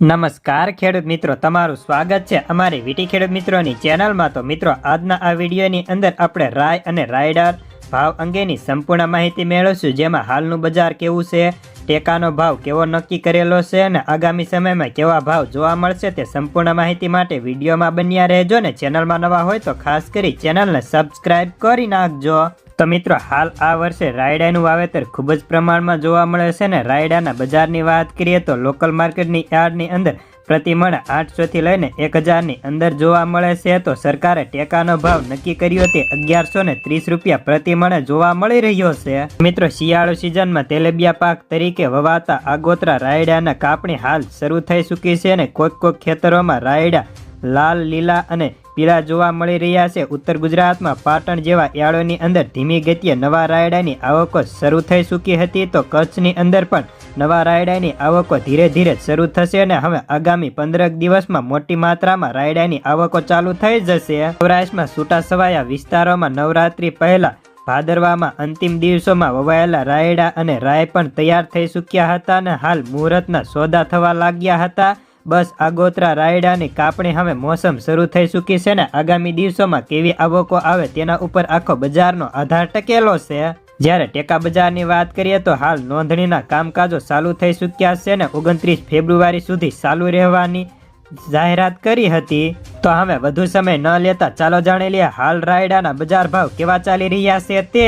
નમસ્કાર ખેડૂત મિત્રો, તમારું સ્વાગત છે અમારી વીટી ખેડૂત મિત્રોની ચેનલમાં. તો મિત્રો, આજના આ વિડીયોની અંદર આપણે રાય અને રાયડર ભાવ અંગેની સંપૂર્ણ માહિતી મેળવશું. જેમાં હાલનું બજાર કેવું છે, ટેકાનો ભાવ કેવો નક્કી કરેલો છે અને આગામી સમયમાં કેવા ભાવ જોવા મળશે તે સંપૂર્ણ માહિતી માટે વિડીયોમાં બન્યા રહેજો ને. ચેનલમાં નવા હોય તો ખાસ કરી ચેનલને સબસ્ક્રાઇબ કરી નાખજો. તો મિત્રો, હાલ આ વર્ષે રાયડાનું વાવેતર ખૂબ જ પ્રમાણમાં જોવા મળે છે ને રાયડાના બજારની વાત કરીએ તો લોકલ માર્કેટની યાર્ડની અંદર પ્રતિ મણ આઠસોથી લઈને એક હજારની અંદર જોવા મળે છે તો સરકારે ટેકાનો ભાવ નક્કી કર્યો તે અગિયારસો ને ત્રીસ રૂપિયા પ્રતિ મણે જોવા મળી રહ્યો છે. મિત્રો, શિયાળુ સિઝનમાં તેલેબિયા પાક તરીકે વવાતા આગોતરા રાયડાના કાપણી હાલ શરૂ થઈ ચૂકી છે અને કોઈક કોઈક ખેતરોમાં રાયડા લાલ, લીલા અને પીળા જોવા મળી રહ્યા છે. ઉત્તર ગુજરાતમાં પાટણ જેવા યાળોની અંદર ધીમી ગતિએ નવા રાયડાની આવકો શરૂ થઈ ચૂકી હતી તો કચ્છની અંદર પણ નવા રાયડાની આવકો ધીરે ધીરે શરૂ થશે અને હવે આગામી પંદરક દિવસમાં મોટી માત્રામાં રાયડાની આવકો ચાલુ થઈ જશે. સૌરાષ્ટ્રમાં છૂટાછવાયા વિસ્તારોમાં નવરાત્રી પહેલા ભાદરવામાં અંતિમ દિવસોમાં વવાયેલા રાયડા અને રાય પણ તૈયાર થઈ ચૂક્યા હતા અને હાલ મુહૂર્તના સોદા થવા લાગ્યા હતા. બસ આગોતરા રાયડાની કાપણી હવે મોસમ શરૂ થઈ ચૂકી છે ને આગામી દિવસોમાં કેવી આવકો આવે તેના ઉપર આખો બજારનો આધાર ટકેલો છે. જ્યારે ટેકા બજારની વાત કરીએ તો હાલ નોંધણીના કામકાજો ચાલુ થઈ ચૂક્યા છે ને ઓગણત્રીસ ફેબ્રુઆરી સુધી ચાલુ રહેવાની જાહેરાત કરી હતી. તો હવે વધુ સમય ન લેતા ચાલો જાણી લઈએ હાલ રાયડાના બજાર ભાવ કેવા ચાલી રહ્યા છે તે.